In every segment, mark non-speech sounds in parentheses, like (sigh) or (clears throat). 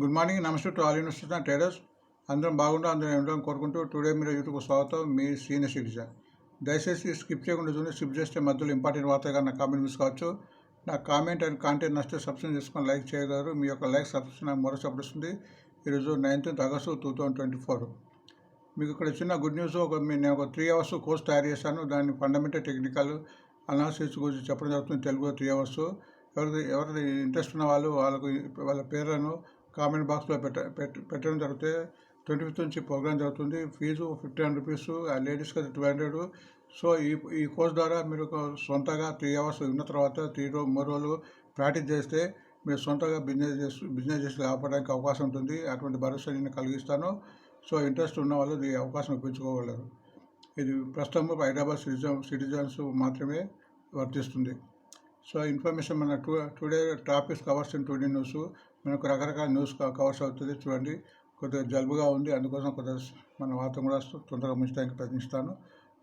Good morning నమస్తే to all university traders అందరం బాగుంటూ అందరం ఉండడం కోరుకుంటూ టుడే మీరు యూట్యూబ్ స్వాగతం. మీ సీనియర్ సిటిజన్. దయచేసి స్కిప్ చేయకుండా చూడండి స్కిప్ చేస్తే మధ్యలో ఇంపార్టెంట్ వార్తగా నా కామెంట్ మిస్ కావచ్చు. నా కామెంట్ అండ్ కాంటెంట్ నచ్చితే సబ్స్క్రైబ్ చేసుకొని లైక్ చేయగలరు. మీ యొక్క లైక్ సబ్స్క్రైబ్ నాకు మరో సపోర్ట్ వస్తుంది ఈరోజు nineteenth August two thousand twenty four. మీకు ఇక్కడ చిన్న గుడ్ న్యూస్ ఒక మీ- నేను ఒక త్రీ అవర్స్ కోర్స్ తయారు చేశాను. దాని ఫండమెంటల్ టెక్నికల్ అనాలిసిస్ గురించి చెప్పడం జరుగుతుంది. Telugu three hours. ఎవరికి ఎవరికి ఇంట్రెస్ట్ ఉన్న వాళ్ళు వాళ్ళకు వాళ్ళ పేర్లను కామెంట్ బాక్స్లో పెట్ట పెట్టడం జరిగితే ట్వంటీ ఫిఫ్త్ నుంచి ప్రోగ్రామ్ జరుగుతుంది. ఫీజు ఫిఫ్టీన్ రూపీస్ ఆ లేడీస్కి అయితే టూ హండ్రెడ్. సో ఈ ఈ కోర్స్ ద్వారా మీరు ఒక సొంతగా త్రీ అవర్స్ ఉన్న తర్వాత త్రీ రోజు మూడు రోజులు ప్రాక్టీస్ చేస్తే మీరు సొంతగా బిజినెస్ చేసి బిజినెస్ చేసి లాభపడడానికి అవకాశం ఉంటుంది. అటువంటి భరోసా నేను కలిగిస్తాను. సో ఇంట్రెస్ట్ ఉన్న వాళ్ళు ఈ అవకాశం ఉపయోగించుకోగలరు ఇది ప్రస్తుతం హైదరాబాద్ సిటిజన్ సిటిజన్స్ మాత్రమే వర్తిస్తుంది. సో ఇన్ఫర్మేషన్ మన to today topics covers in today news. మనకు రకరకాల న్యూస్ కవర్స్ అవుతుంది. చూడండి కొద్దిగా జలుబుగా ఉంది. అందుకోసం కొద్దిగా మన వార్తను కూడా తొందరగా ముంచడానికి ప్రయత్నిస్తాను.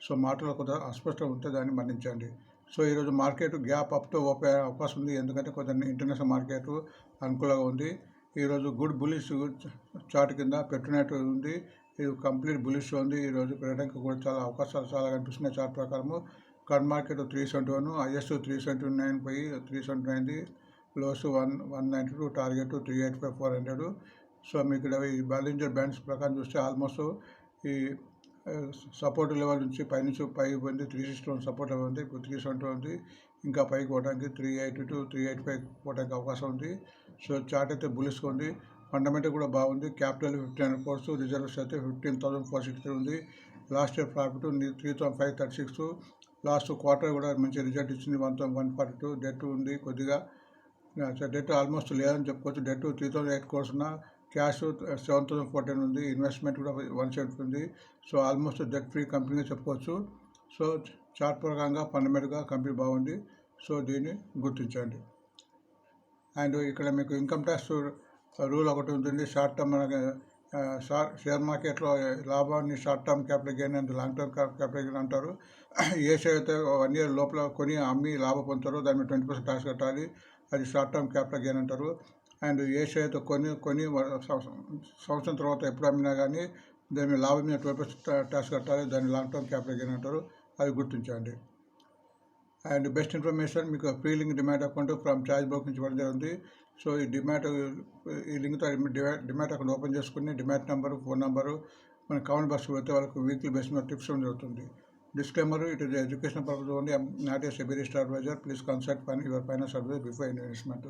సో మాటలో కొద్దిగా అస్పష్టం ఉంటే దాన్ని మన్నించండి. సో ఈరోజు మార్కెట్ గ్యాప్ అప్తో ఓపే ఓపెన్ అవకాశం ఉంది. ఎందుకంటే కొద్దిగా ఇంటర్నేషనల్ మార్కెట్ అనుకూలంగా ఉంది. ఈరోజు గుడ్ బులిష్ చార్ట్ కింద పెట్టినట్టు ఉంది. ఇది కంప్లీట్ బులిష్ ఉంది. ఈరోజు పెట్టడానికి కూడా చాలా అవకాశాలు చాలా కనిపిస్తున్నాయి చార్ట్ ప్రకారము. కన్ market three seventy one highest three seventy nine పోయి three seventy నైన్ది lows one one ninety two target three eight five four hundred. So మీకు ఇక్కడ ఈ బ్యాలెన్జర్ బ్యాండ్స్ ప్రకారం చూస్తే ఆల్మోస్ట్ ఈ సపోర్ట్ లెవెల్ నుంచి పైనుంచి పై పోయింది three sixty one support level ఉంది ఇప్పుడు త్రీ సెవెంటీ ఉంది. ఇంకా పైకి పోవడానికి three eighty two three eight five పోవడానికి అవకాశం ఉంది. సో చార్ట్ అయితే బులిస్గా ఉంది. ఫండమెంటల్ కూడా బాగుంది. Capital fifteen hundred fours reserves అయితే ఫిఫ్టీన్ థౌసండ్ ఫోర్ సిక్స్టీ ఉంది. Last year profit three thousand five thirty six. Last quarter కూడా మంచి రిజల్ట్ ఇచ్చింది one thousand one forty two debt ఉంది కొద్దిగా. డెట్ ఆల్మోస్ట్ లేదని చెప్పుకోవచ్చు. Debt three thousand eight course ఉన్న క్యాష్ సెవెన్ థౌసండ్ ఫోర్టీన్ ఉంది ఇన్వెస్ట్మెంట్ కూడా వన్ సెవెంటీ ఉంది. సో ఆల్మోస్ట్ డెట్ ఫ్రీ కంపెనీగా చెప్పుకోవచ్చు. సో చార్ట్ ప్రకారంగా ఫండమెంటల్గా కంపెనీ బాగుంది. సో దీన్ని గుర్తించండి. అండ్ ఇక్కడ మీకు ఇన్కమ్ ట్యాక్స్ రూల్ ఒకటి ఉంటుంది. షార్ట్ టర్మ్ షేర్ మార్కెట్లో లాభాన్ని short term capital gain and long term capital gain అంటారు. (clears throat) ఏ షేర్ అయితే వన్ ఇయర్ లోపల కొని అమ్మి లాభం పొందుతారో దాని మీద ట్వంటీ పర్సెంట్ ట్యాక్స్ కట్టాలి. అది షార్ట్ టర్మ్ క్యాపిటల్ గెయిన్ అంటారు. అండ్ ఏ షేర్ అయితే కొని కొని సంవత్సరం తర్వాత ఎప్పుడు అమ్మినా కానీ దాని మీద లాభం మీద ట్వంటీ పర్సెంట్ ట్యాక్స్ కట్టాలి. దాన్ని లాంగ్ టర్మ్ క్యాపిటల్ గెయిన్ అంటారు. అది గుర్తించండి. అండ్ బెస్ట్ ఇన్ఫర్మేషన్ మీకు free link demat account from charge broker నుంచి ఇవ్వడం జరిగింది సో ఈ డిమాట్ ఈ లింక్తో డిమాట్ అక్కడ ఓపెన్ చేసుకుని డిమాట్ నెంబరు ఫోన్ నెంబరు మన అకౌంట్ బస్సు పెడితే వాళ్ళకి వీక్లీ బేస్ మీద టిప్స్ ఇవ్వడం జరుగుతుంది. Disclaimer it is education purpose only not a SEBI register advisor please consult fine your finance advisor before investment.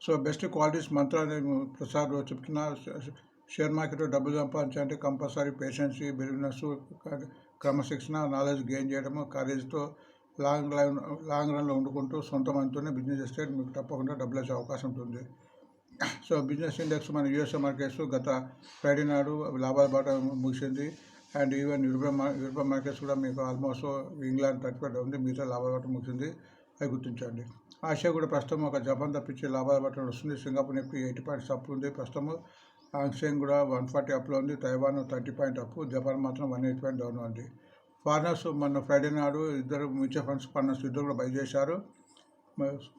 So best qualities మంత్రాలు ప్రసాద్ చెప్తున్న షేర్ మార్కెట్ డబ్బులు సంపాదించాలంటే కంపల్సరీ పేషెన్సీ బిజినెస్ క్రమశిక్షణ నాలెడ్జ్ గెయిన్ చేయడము కాలేజీతో లాంగ్ లైన్ లాంగ్ రన్లో వండుకుంటూ సొంత మనతోనే బిజినెస్ చేస్తే మీకు తప్పకుండా డబ్బులు వచ్చే అవకాశం ఉంటుంది. సో బిజినెస్ ఇండెక్స్ మన యూఎస్ఏ మార్కెట్స్ గత ఫ్రైడే నాడు లాభాల బాట ముగిసింది. And even European mar European markets కూడా మీకు ఆల్మోస్ట్ ఇంగ్లాండ్ థర్టీ ఫైవ్ ఉంది. మిగతా లాభాల బాట ముగిసింది. అది గుర్తించండి. ఆసియా కూడా ప్రస్తుతం ఒక జపాన్ తప్పించి లాభాల బాట వస్తుంది Singapore Nifty eighty points up ఉంది ప్రస్తుతం. ఆంగ్సేంగ్ కూడా వన్ ఫార్టీ అప్లో ఉంది. Taiwan thirty point up Japan మాత్రం వన్ ఎయిటీ పాయింట్ డౌన్ ఉంది. ఫారినర్స్ మొన్న ఫ్రైడే నాడు ఇద్దరు మ్యూచువల్ ఫండ్స్ ఫారినర్స్ ఇద్దరు కూడా బై చేశారు.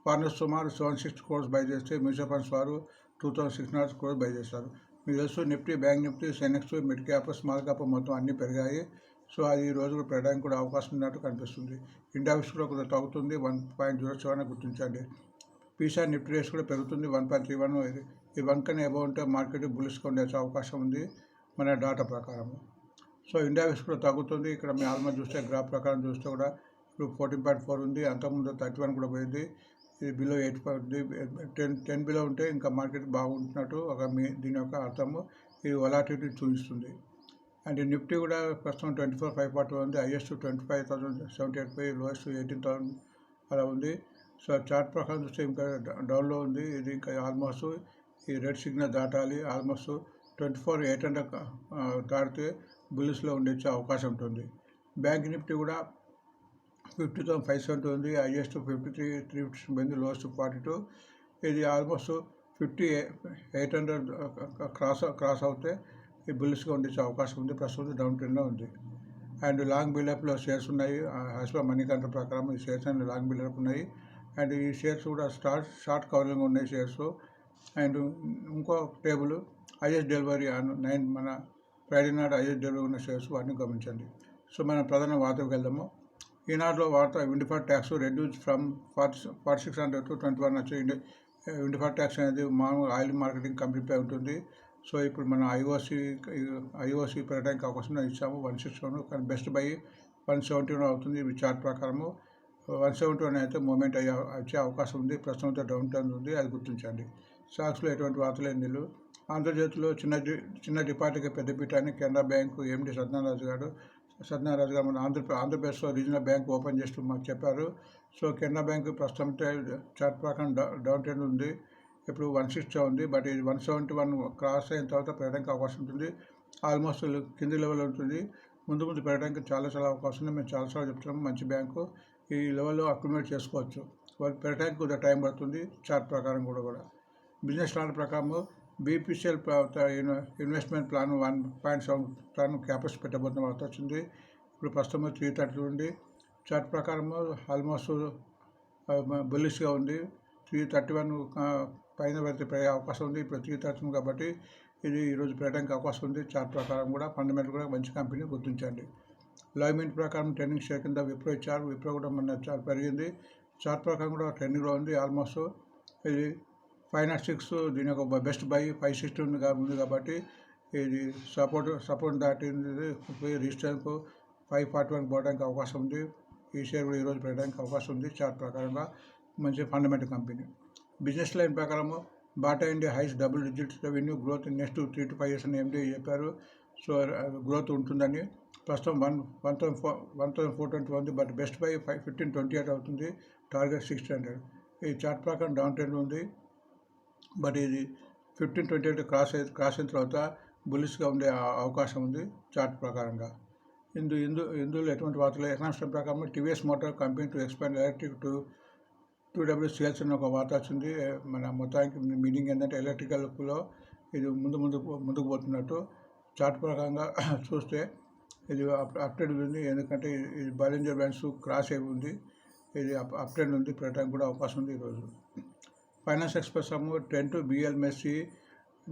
ఫారినర్స్ సుమారు సెవెన్ సిక్స్ క్రోర్స్ బై చేస్తే మ్యూచువల్ ఫండ్స్ వారు two thousand six hundred crores buy చేశారు. మీకు తెలుసు Nifty bank Nifty Sensex mid cap small cap మొత్తం అన్నీ పెరిగాయి. సో అది ఈ రోజు కూడా పెరగడానికి కూడా అవకాశం ఉన్నట్టు కనిపిస్తుంది. ఇండియా కూడా కొంత తగ్గుతుంది. వన్ పాయింట్ జీరో సెవెన్ గుర్తించండి. పీసా నిఫ్టీ రేస్ కూడా పెరుగుతుంది. One point three one. ఈ వన్ కన్నా ఎబో ఉంటే మార్కెట్ బులిస్గా ఉండే అవకాశం ఉంది. మన డాటా ప్రకారం. సో ఇండియా కూడా తగ్గుతుంది. ఇక్కడ మీ ఆల్మోస్ట్ చూస్తే గ్రాఫ్ ప్రకారం చూస్తే కూడా ఇప్పుడు ఫోర్టీన్ పాయింట్ ఫోర్ ఉంది. అంతకుముందు థర్టీ వన్ కూడా పోయింది. ఇది బిలో ఎయిట్ ఉంది. టెన్ టెన్ బిలో ఉంటే ఇంకా మార్కెట్ బాగుంటున్నట్టు ఒక మీ దీని యొక్క అర్థము ఇది వలాటిటీ చూపిస్తుంది. అండ్ నిఫ్టీ కూడా ప్రస్తుతం ట్వంటీ ఫోర్ ఫైవ్ ఫార్టీ ఉంది. Highest twenty five thousand seventy eight పోయి లోయెస్ట్ ఎయిటీన్ థౌసండ్ అలా ఉంది. సో చార్ట్ ప్రకారం చూస్తే ఇంకా డౌన్లో ఉంది. ఇది ఇంకా ఆల్మోస్ట్ ఈ రెడ్ సిగ్నల్ దాటాలి. Almost twenty four eight hundred దాటితే బుల్లిస్లో ఉండే అవకాశం ఉంటుంది. బ్యాంక్ నిఫ్టీ కూడా ఫిఫ్టీ థౌసండ్ ఫైవ్ సెవెంటీ ఉంది. Highest fifty three three fifty ఉంది లోయెస్ట్ ఫార్టీ టూ. ఇది almost fifty eight hundred cross cross అవుతే ఈ బుల్లిస్గా ఉండే అవకాశం ఉంది. ప్రస్తుతం డౌన్ ట్రెండ్లో ఉంది. అండ్ లాంగ్ బిల్డప్లో షేర్స్ ఉన్నాయి. హస్బా మనీ కంట్రోల్ ప్రకారం ఈ షేర్స్ అండ్ లాంగ్ బిల్డప్ ఉన్నాయి. అండ్ ఈ షేర్స్ కూడా స్టార్ట్ షార్ట్ కవరింగ్ ఉన్నాయి షేర్స్. అండ్ ఇంకో table highest delivery on nine మన ఫ్రైడే నాడు హైయెస్ట్ ఉన్న షేర్స్ వాటిని గమనించండి. సో మనం ప్రధాన వార్తకు వెళ్దాము. ఈనాడులో వార్త windfall tax reduce from forty forty six hundred to twenty one వచ్చి విండిఫర్ ట్యాక్స్ అనేది మామూలు ఆయిల్ మార్కెటింగ్ కంపెనీపై ఉంటుంది. సో ఇప్పుడు మనం ఐఓసి ఐఓసి పెట్టడానికి అవకాశం ఇచ్చాము వన్ సిక్స్ వన్ కానీ best buy one seventy one అవుతుంది ఇవి చార్ట్ ప్రకారము. వన్ సెవెంటీ వన్ అయితే మూమెంట్ అయ్యే వచ్చే అవకాశం ఉంది ప్రస్తుతం డౌన్ టర్న్ ఉంది అది గుర్తించండి. స్టాక్స్లో ఎటువంటి వార్తలేని నీళ్ళు. ఆంధ్రజ్యోతిలో చిన్న చిన్న డిపార్ట్కి పెద్దపీట అని కెనరా బ్యాంకు ఎండి సత్యనారాజు గారు. సత్యనారాజు గారు మన ఆంధ్ర ఆంధ్రప్రదేశ్లో రీజనల్ బ్యాంక్ ఓపెన్ చేస్తూ మాకు చెప్పారు. సో కెనరా బ్యాంక్ ప్రస్తుతం చార్ట్ ప్రకారం డౌ- డౌన్ ట్రెండ్ ఉంది. ఇప్పుడు వన్ సిక్స్టీ ఉంది. బట్ ఇది వన్ సెవెంటీ వన్ క్రాస్ అయిన తర్వాత పెరగడానికి అవకాశం ఉంటుంది. ఆల్మోస్ట్ కింది లెవెల్ ఉంటుంది. ముందు ముందు పెరగడానికి చాలా చాలా అవకాశం ఉంది. మేము చాలాసార్లు చెప్తున్నాము మంచి బ్యాంకు. ఈ లెవెల్లో అక్యుమిలేట్ చేసుకోవచ్చు. పెరగడానికి కొద్దిగా టైం పడుతుంది. చార్ట్ ప్రకారం కూడా కూడా. బిజినెస్ ప్లాన్ ప్రకారం BPCL investment plan one point seven plan capex పెట్టబోతున్న. వార్త వచ్చింది. ఇప్పుడు ప్రస్తుతం త్రీ థర్టీ ఉంది. చార్ట్ ప్రకారము ఆల్మోస్ట్ బుల్లిష్గా ఉంది. త్రీ థర్టీ వన్ పైన పెడితే పెరిగే అవకాశం ఉంది. ఇప్పుడు త్రీ థర్టీ కాబట్టి ఇది ఈరోజు పెరగడానికి అవకాశం ఉంది. చార్ట్ ప్రకారం కూడా ఫండమెంటల్ కూడా మంచి కంపెనీ గుర్తించండి. లైవ్మెంట్ ప్రకారం ట్రెండింగ్ షేర్ కింద విప్రో ఇచ్చారు. విప్రో కూడా మన పెరిగింది. చార్ట్ ప్రకారం కూడా ట్రెండింగ్లో ఉంది. ఆల్మోస్ట్ ఇది ఫైవ్ నాట్ సిక్స్ దీని యొక్క బెస్ట్ బై ఫైవ్ సిక్స్టీ ఉంది ఉంది కాబట్టి ఇది సపోర్ట్ సపోర్ట్ దాటింది పోయి రిజిస్టర్కు ఫైవ్ ఫార్టీ వన్ పోవడానికి అవకాశం ఉంది. ఈ షేర్ కూడా ఈరోజు పెట్టడానికి అవకాశం ఉంది చార్ట్ ప్రకారంగా. మంచి ఫండమెంటల్ కంపెనీ. బిజినెస్ లైన్ ప్రకారము Bata India eyes double digits revenue growth next three to five years అని ఎండి చెప్పారు. సో గ్రోత్ ఉంటుందని. ప్రస్తుతం one one thousand four one thousand four twenty ఉంది. But best buy five fifteen twenty eight అవుతుంది. Target six hundred. ఈ chart ప్రకారం down trend ఉంది. But ఇది ఫిఫ్టీన్ ట్వంటీ ఎయిట్ క్రాస్ అయి క్రాస్ అయిన తర్వాత బులిష్గా ఉండే అవకాశం ఉంది చార్ట్ ప్రకారంగా. ఇందు ఇందు ఇందులో ఎటువంటి వార్తలు ఎకనామిక్స్ ప్రకారం TVS motor company to expand electric two two W sales అని ఒక వార్త వచ్చింది. మన మొత్తానికి మీనింగ్ ఏంటంటే ఎలక్ట్రికల్లో ఇది ముందు ముందు ముందుకు పోతున్నట్టు. చార్ట్ ప్రకారంగా (clears throat) చూస్తే ఇది అప్ అప్డేట్ ఉంది. ఎందుకంటే ఇది బలింజర్ బ్యాండ్స్ క్రాస్ అయి ఉంది. ఇది అప్ అప్డేట్ ఉంది. పెట్టడానికి కూడా అవకాశం ఉంది ఈరోజు finance express Ammu Trent to BEL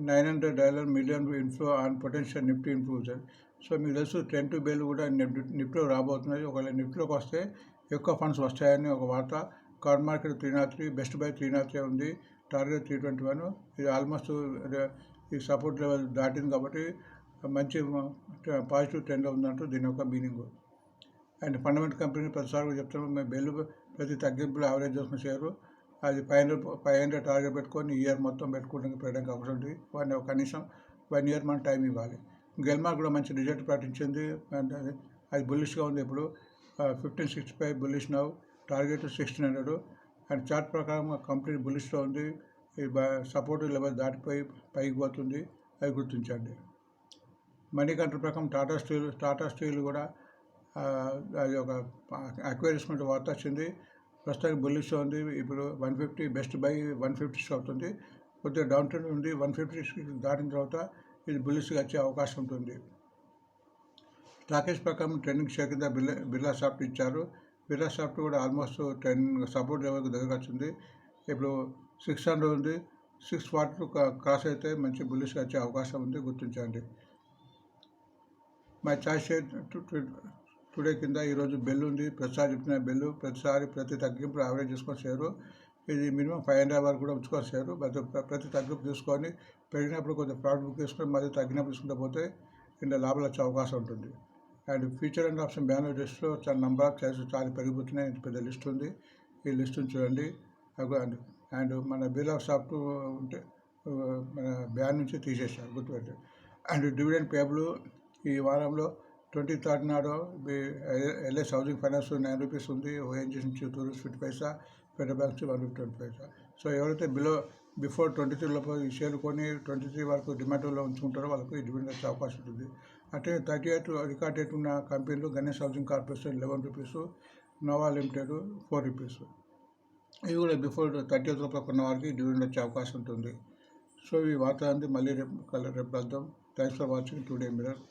nine hundred dollar million inflow on potential Nifty inclusion. So మీకు తెలుసు టెన్ టు బేల్ కూడా నిఫ్టీ నిఫ్టీలో రాబోతున్నది. ఒకవేళ నిఫ్టీలోకి వస్తే ఎక్కువ ఫండ్స్ వస్తాయని ఒక వార్త. Card market three nought three best buy three nought three ఉంది. Target three twenty one. ఇది ఆల్మోస్ట్ ఈ సపోర్ట్ లెవెల్ దాటింది కాబట్టి మంచి పాజిటివ్ ట్రెండ్లో ఉందంటూ దీని యొక్క మీనింగ్. అండ్ ఫండమెంటల్ కంపెనీ ప్రతిసారి చెప్తున్నాం మేము బెల్లు ప్రతి తగ్గింపులో యావరేజ్ చేసుకుని షేరు. అది five hundred five hundred target పెట్టుకొని ఇయర్ మొత్తం పెట్టుకోవడానికి పెట్టడానికి అవసరం ఉంది. వాడిని కనీసం వన్ ఇయర్ మనం టైం ఇవ్వాలి. గెల్మార్ కూడా మంచి రిజల్ట్ ప్రకటించింది. అది బుల్లిష్గా ఉంది ఇప్పుడు. Fifteen sixty five bullish now target sixteen hundred and chart ప్రకారం కంప్లీట్ బుల్లిష్లో ఉంది. సపోర్ట్ లెవెల్ దాటిపోయి పైకి పోతుంది. అది గుర్తించండి. మనీ కంట్రోల్ ప్రకారం టాటా స్టీల్ టాటా స్టీల్ కూడా అది ఒక అక్వైర్స్మెంట్ వార్త వచ్చింది. ప్రస్తుతానికి బుల్లిష్ ఉంది ఇప్పుడు one fifty best buy one fifty అవుతుంది. కొద్దిగా డౌన్ ట్రెండ్ ఉంది వన్ ఫిఫ్టీ దాటిన తర్వాత ఇది బుల్లిష్గా వచ్చే అవకాశం ఉంటుంది. స్టాకేజ్ ప్రకారం ట్రెండింగ్ షేర్ కింద బిర్లా బిర్లా సాఫ్ట్ ఇచ్చారు. బిర్లా సాఫ్ట్ కూడా ఆల్మోస్ట్ టెన్ సపోర్ట్ లెవెల్కి దగ్గర వచ్చింది ఇప్పుడు సిక్స్ హండ్రెడ్ ఉంది సిక్స్ ఫార్టీ క్రాస్ అయితే మంచి బుల్లిష్గా వచ్చే అవకాశం ఉంది గుర్తించండి. My choice share to- today కింద ఈరోజు బెల్ ఉంది. ప్రతిసారి చెప్పిన బెల్ ప్రతిసారి ప్రతి తగ్గింపు యావరేజ్ చేసుకొని షేరు. ఇది మినిమం ఫైవ్ హండ్రెడ్ వరకు కూడా ఉంచుకొని షేరు. ప్రతి ప్రతి తగ్గింపు తీసుకొని పెరిగినప్పుడు కొంచెం ప్రాఫిట్ బుక్ తీసుకొని మళ్ళీ తగ్గినప్పుడు తీసుకుంటే పోతే కింద లాభాలు వచ్చే అవకాశం ఉంటుంది. And future and option banner లిస్ట్లో చాలా నెంబర్ ఆఫ్ చాయిస్ చాలా పెరిగిపోతున్నాయి. పెద్ద లిస్ట్ ఉంది. ఈ లిస్ట్ని చూడండి. అండ్ అండ్ మన బిల్ ఆఫ్ సాఫ్ట్ ఉంటే మన బ్యాన్ నుంచి తీసేశారు. గుర్తుపెట్టి అండ్ డివిడెండ్ పేబుల్ ఈ వారంలో ట్వంటీ థర్డ్ నాడు LS housing finance nine rupees ఉంది ఓఎన్జీ నుంచి two rupees fifty paisa federal bank నుంచి one fifty twenty paisa. So ఎవరైతే బిలో బిఫోర్ ట్వంటీ త్రీ లోపల ఈ షేర్ కొని ట్వంటీ త్రీ వరకు డిమాండ్లో ఉంచుకుంటారో వాళ్ళకు ఈ డివిడెండ్ వచ్చే అవకాశం ఉంటుంది అంటే థర్టీ ఎయిట్ రికార్డ్ డేట్ ఉన్న కంపెనీలు Ganesh housing corporation eleven rupees Nova limited four rupees. ఇవి కూడా బిఫోర్ థర్టీ ఎయిత్ లోపల కొన్న వారికి డివిడెండ్ వచ్చే అవకాశం ఉంటుంది. సో ఈ వార్త అంది. మళ్ళీ రేపు కలర్ రేపు కలుద్దాం. Thanks for watching today mirror